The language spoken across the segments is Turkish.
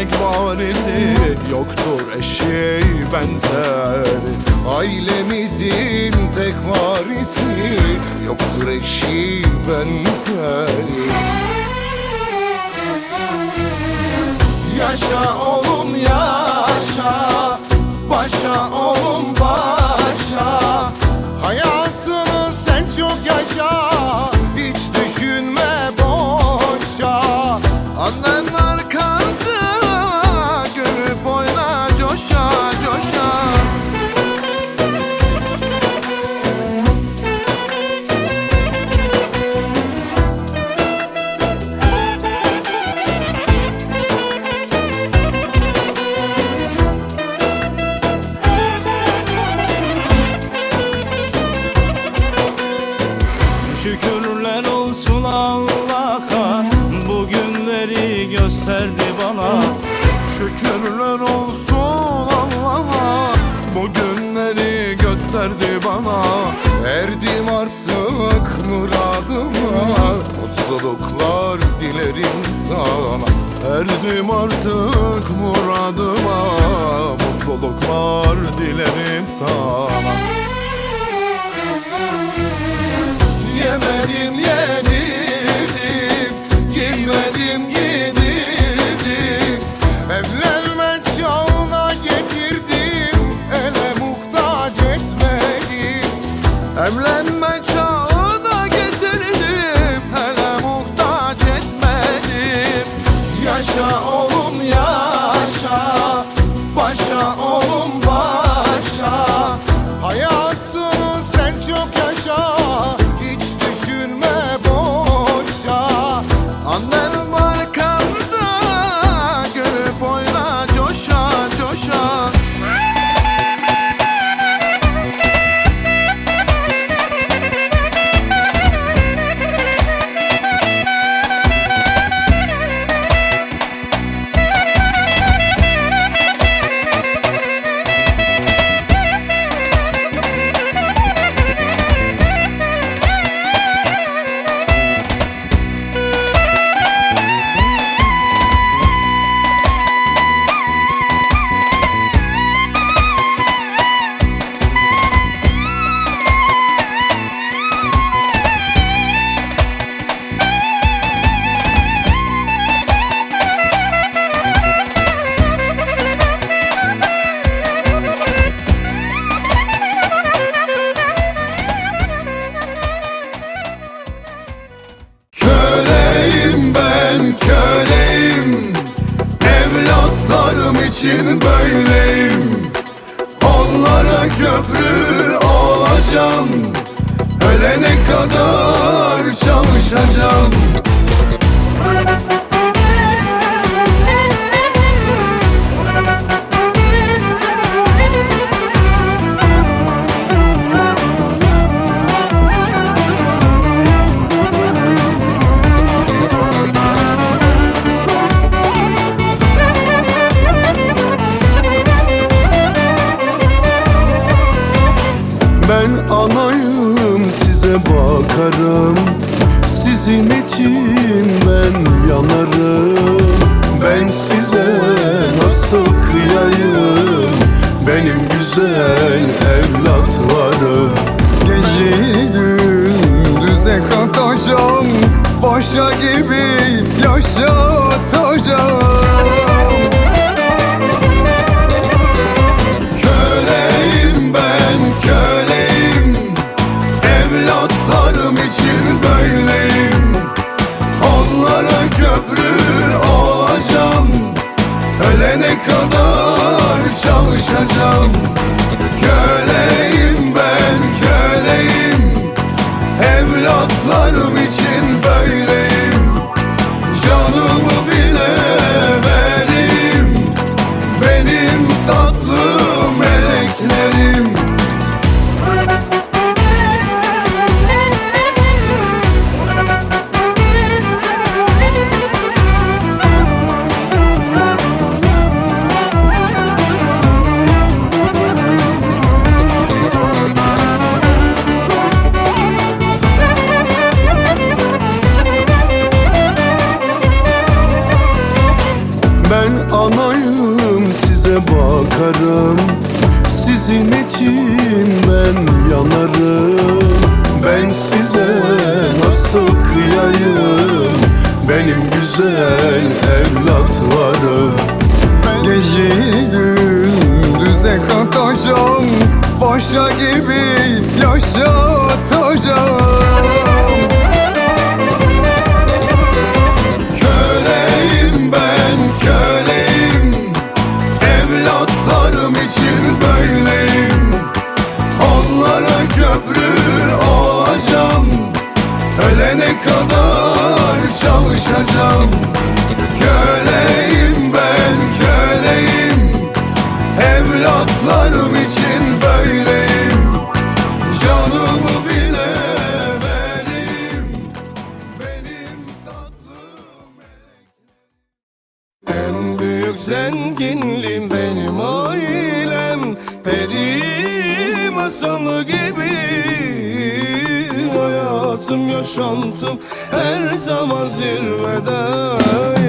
tek varisi Yoktur eşeği benzeri Ailemizin tek varisi Yoktur eşeği benzeri Yaşa oğlum yaşa. Başa oğlum başa Şükürler olsun Allah'a. Bu günleri gösterdi bana. Erdim artık muradıma. Mutluluklar dilerim sana. Erdim artık muradıma. Mutluluklar dilerim sana. Yemedim yedirdim Yemedim yedirdim I'm letting my child Sizin için ben yanarım. Ben size nasıl kıyayım? Benim güzel evlatlarım. Geceyi gündüze katacağım Paşa gibi Paşa gibi yaşatacağım. Köleyim ben köleyim. Evlatlarım için böyleyim. Onlara köprü olacağım. Ölene kadar çalışacağım. Peri masalı gibi Hayatım yaşantım her zaman zirvede.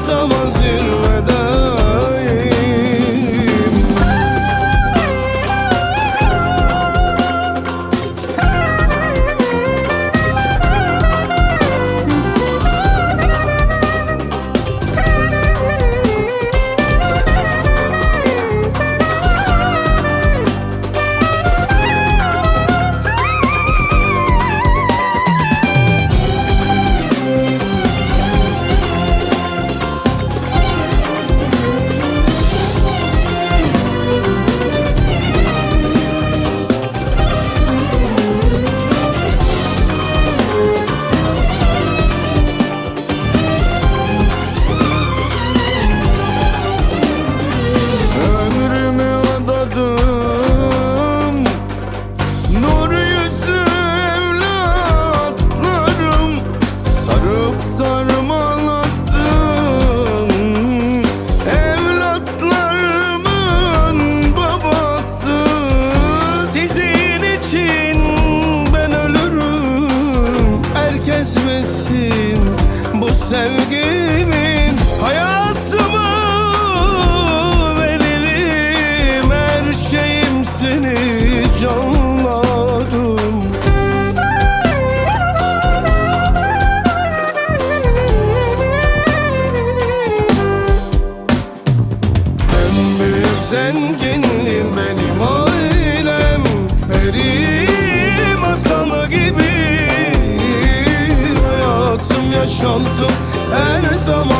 her zaman zirvede. zenginliğim benim ailem Peri masalı gibi. Hayatım yaşantım her zaman